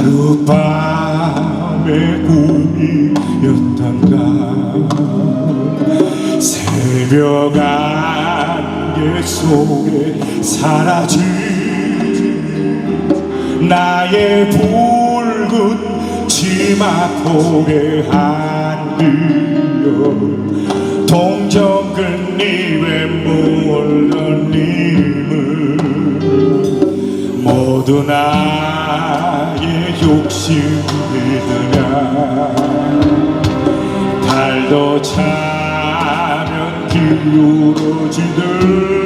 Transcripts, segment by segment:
하룻밤의 꿈이었단가. 새벽 안개 속에 사라진 나의 붉은 치마폭에 한디어 동정근 이외 물론 님을 모두 나 독수리들아 달도 차면 기울어지듯.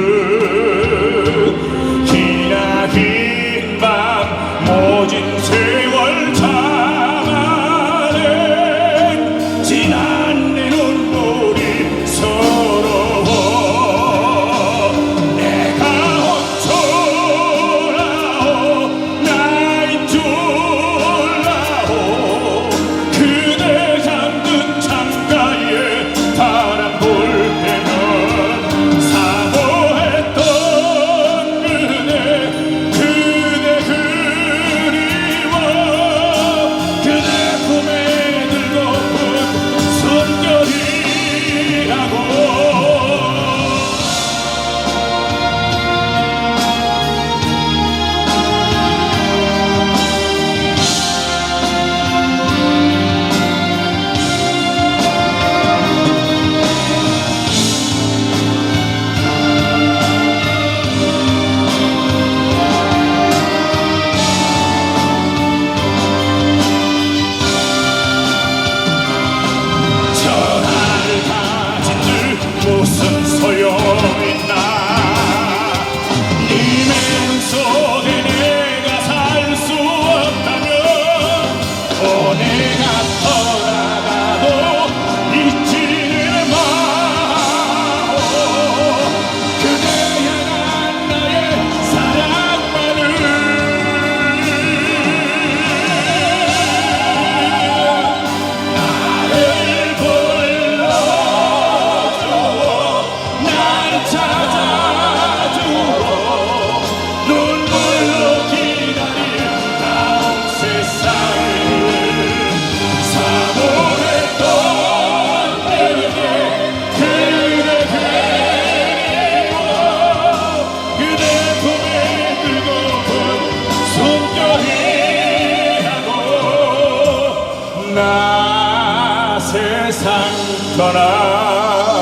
세상 떠나.